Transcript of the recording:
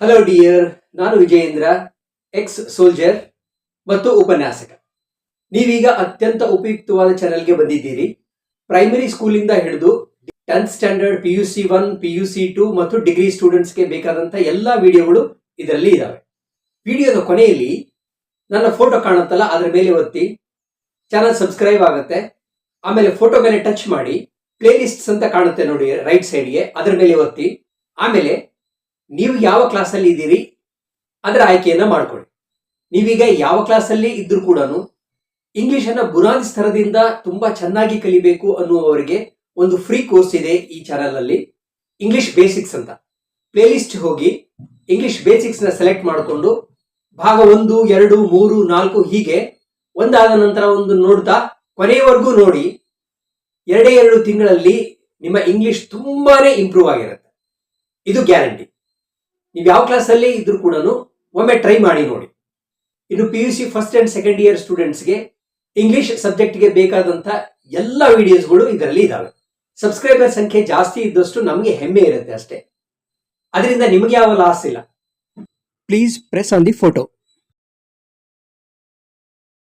Hello dear ನಾನು Vijayendra X soldier ಮತ್ತು ಉಪನ್ಯಾಸಕ. ನೀವೀಗ ಅತ್ಯಂತ ಉಪಯುಕ್ತವಾದ ಚಾನೆಲ್ಗೆ ಬಂದಿದ್ದೀರಿ. ಪ್ರೈಮರಿ ಸ್ಕೂಲಿಂದ ಹಿಡಿದು tenth standard P U C one P U C two ಮತ್ತು ಡಿಗ್ರಿ ಸ್ಟೂಡೆಂಟ್ಸ್ಗೆ ಬೇಕಾದಂಥ ಎಲ್ಲ ವಿಡಿಯೋಗಳು ಇದರಲ್ಲಿ ಇದ್ದಾವೆ ವಿಡಿಯೋದ ಕೊನೆಯಲ್ಲಿ ನನ್ನ ಫೋಟೋ ಕಾಣುತ್ತಲ್ಲ, ಅದರ ಮೇಲೆ ಒತ್ತಿ. ಚಾನಲ್ ಸಬ್ಸ್ಕ್ರೈಬ್ ಆಗುತ್ತೆ. ಆಮೇಲೆ ಫೋಟೋ ಮೇಲೆ ಟಚ್ ಮಾಡಿ. ಪ್ಲೇಲಿಸ್ಟ್ಸ್ ಅಂತ ಕಾಣುತ್ತೆ ನೋಡಿ ರೈಟ್ ಸೈಡ್ಗೆ ಅದರ ಮೇಲೆ ಒತ್ತಿ. ಆಮೇಲೆ ನೀವು ಯಾವ ಕ್ಲಾಸಲ್ಲಿ ಇದ್ದೀರಿ ಅದರ ಆಯ್ಕೆಯನ್ನು ಮಾಡ್ಕೊಳ್ಳಿ. ನೀವೀಗ ಯಾವ ಕ್ಲಾಸಲ್ಲಿ ಇದ್ರೂ ಕೂಡ ಇಂಗ್ಲೀಷನ್ನು ಬುನಾದಿ ಸ್ತರದಿಂದ ತುಂಬಾ ಚೆನ್ನಾಗಿ ಕಲಿಬೇಕು ಅನ್ನುವವರಿಗೆ ಒಂದು ಫ್ರೀ ಕೋರ್ಸ್ ಇದೆ ಈ ಚಾನಲ್ ಅಲ್ಲಿ. ಇಂಗ್ಲಿಷ್ ಬೇಸಿಕ್ಸ್ ಅಂತ. ಪ್ಲೇಲಿಸ್ಟ್ ಹೋಗಿ ಇಂಗ್ಲಿಷ್ ಬೇಸಿಕ್ಸ್ನ ಸೆಲೆಕ್ಟ್ ಮಾಡಿಕೊಂಡು ಭಾಗ ಒಂದು, ಎರಡು, ಮೂರು, ನಾಲ್ಕು ಹೀಗೆ ಒಂದಾದ ನಂತರ ಒಂದು ನೋಡ್ತಾ ಕೊನೆಯವರೆಗೂ ನೋಡಿ ಎರಡೇ ಎರಡು ತಿಂಗಳಲ್ಲಿ ನಿಮ್ಮ ಇಂಗ್ಲಿಷ್ ತುಂಬಾನೇ ಇಂಪ್ರೂವ್ ಆಗಿರುತ್ತೆ. ಇದು ಗ್ಯಾರಂಟಿ ನೀವು ಯಾವ ಕ್ಲಾಸಲ್ಲಿ ಇದ್ರೂ ಕೂಡ ಒಮ್ಮೆ ಟ್ರೈ ಮಾಡಿ ನೋಡಿ. ಇನ್ನು P U C first and second year ಸ್ಟೂಡೆಂಟ್ಸ್ಗೆ ಇಂಗ್ಲಿಷ್ ಸಬ್ಜೆಕ್ಟ್ಗೆ ಬೇಕಾದಂಥ ಎಲ್ಲ ವಿಡಿಯೋಸ್ಗಳು ಇದರಲ್ಲಿ ಇದ್ದಾವೆ ಸಬ್ಸ್ಕ್ರೈಬರ್ ಸಂಖ್ಯೆ ಜಾಸ್ತಿ ಇದ್ದಷ್ಟು ನಮಗೆ ಹೆಮ್ಮೆ ಇರುತ್ತೆ ಅಷ್ಟೇ. ಅದರಿಂದ ನಿಮಗೆ ಯಾವ ಲಾಸ್ ಇಲ್ಲ. Please press on the photo